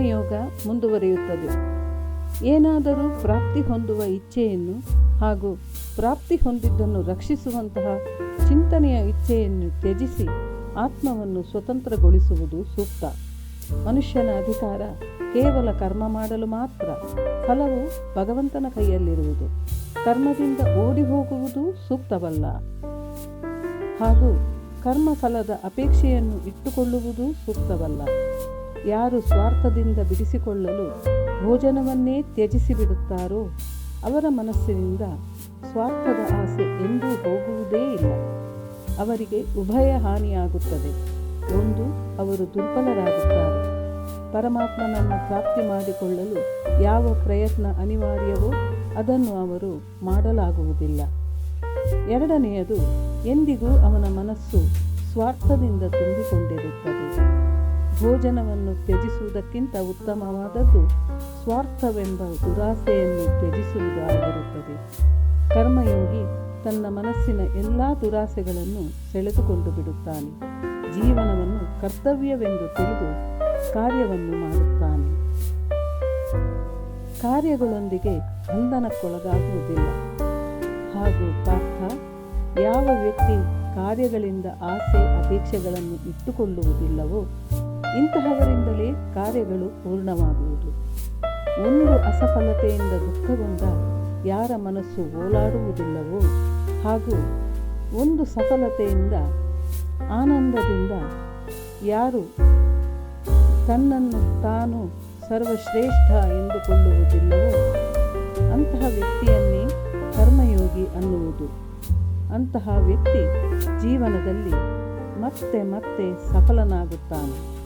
ಕರ್ಮಯೋಗ ಮುಂದುವರಿಯುತ್ತದೆ. ಏನಾದರೂ ಪ್ರಾಪ್ತಿ ಹೊಂದುವ ಇಚ್ಛೆಯನ್ನು ಹಾಗೂ ಪ್ರಾಪ್ತಿ ಹೊಂದಿದ್ದನ್ನು ರಕ್ಷಿಸುವಂತಹ ಚಿಂತನೆಯ ಇಚ್ಛೆಯನ್ನು ತ್ಯಜಿಸಿ ಆತ್ಮವನ್ನು ಸ್ವತಂತ್ರಗೊಳಿಸುವುದು ಸೂಕ್ತ. ಮನುಷ್ಯನ ಅಧಿಕಾರ ಕೇವಲ ಕರ್ಮ ಮಾಡಲು ಮಾತ್ರ, ಫಲವು ಭಗವಂತನ ಕೈಯಲ್ಲಿರುವುದು. ಕರ್ಮದಿಂದ ಓಡಿ ಹೋಗುವುದು ಸೂಕ್ತವಲ್ಲ. ಹಾಗೂ ಕರ್ಮ ಫಲದ ಅಪೇಕ್ಷೆಯನ್ನು ಇಟ್ಟುಕೊಳ್ಳುವುದು ಸೂಕ್ತವಲ್ಲ. ಯಾರು ಸ್ವಾರ್ಥದಿಂದ ಬಿಡಿಸಿಕೊಳ್ಳಲು ಭೋಜನವನ್ನೇ ತ್ಯಜಿಸಿ ಬಿಡುತ್ತಾರೋ ಅವರ ಮನಸ್ಸಿನಿಂದ ಸ್ವಾರ್ಥದ ಆಸೆ ಎಂದೂ ಹೋಗುವುದೇ ಇಲ್ಲ. ಅವರಿಗೆ ಉಭಯ ಹಾನಿಯಾಗುತ್ತದೆ. ಒಂದು, ಅವರು ದುರ್ಬಲರಾಗುತ್ತಾರೆ. ಪರಮಾತ್ಮನನ್ನು ಪ್ರಾಪ್ತಿ ಮಾಡಿಕೊಳ್ಳಲು ಯಾವ ಪ್ರಯತ್ನ ಅನಿವಾರ್ಯವೋ ಅದನ್ನು ಅವರು ಮಾಡಲಾಗುವುದಿಲ್ಲ. ಎರಡನೆಯದು, ಎಂದಿಗೂ ಅವನ ಮನಸ್ಸು ಸ್ವಾರ್ಥದಿಂದ ತುಂಬಿಕೊಂಡಿರುತ್ತದೆ. ಭೋಜನವನ್ನು ತ್ಯಜಿಸುವುದಕ್ಕಿಂತ ಉತ್ತಮವಾದದ್ದು ಸ್ವಾರ್ಥವೆಂಬ ದುರಾಸೆಯನ್ನು ತ್ಯಜಿಸುವುದಾಗಿರುತ್ತದೆ. ಕರ್ಮಯೋಗಿ ತನ್ನ ಮನಸ್ಸಿನ ಎಲ್ಲ ದುರಾಸೆಗಳನ್ನು ಸೆಳೆದುಕೊಂಡು ಬಿಡುತ್ತಾನೆ. ಜೀವನವನ್ನು ಕರ್ತವ್ಯವೆಂದು ತಿಳಿದು ಕಾರ್ಯವನ್ನು ಮಾಡುತ್ತಾನೆ. ಕಾರ್ಯಗಳೊಂದಿಗೆ ಬಂಧನಕ್ಕೊಳಗಾಗುವುದಿಲ್ಲ. ಹಾಗೂ ಪಾರ್ಥ, ಯಾವ ವ್ಯಕ್ತಿ ಕಾರ್ಯಗಳಿಂದ ಆಸೆ, ಅಪೇಕ್ಷೆಗಳನ್ನು ಇಟ್ಟುಕೊಳ್ಳುವುದಿಲ್ಲವೋ ಇಂತಹವರಿಂದಲೇ ಕಾರ್ಯಗಳು ಪೂರ್ಣವಾಗುವುದು. ಒಂದು ಅಸಫಲತೆಯಿಂದ ದುಃಖಗೊಂಡ ಯಾರ ಮನಸ್ಸು ಓಲಾಡುವುದಿಲ್ಲವೋ, ಹಾಗೂ ಒಂದು ಸಫಲತೆಯಿಂದ ಆನಂದದಿಂದ ಯಾರು ತನ್ನನ್ನು ತಾನು ಸರ್ವಶ್ರೇಷ್ಠ ಎಂದುಕೊಳ್ಳುವುದಿಲ್ಲವೋ, ಅಂತಹ ವ್ಯಕ್ತಿಯನ್ನೇ ಕರ್ಮಯೋಗಿ ಅನ್ನುವುದು. ಅಂತಹ ವ್ಯಕ್ತಿ ಜೀವನದಲ್ಲಿ ಮತ್ತೆ ಮತ್ತೆ ಸಫಲನಾಗುತ್ತಾನೆ.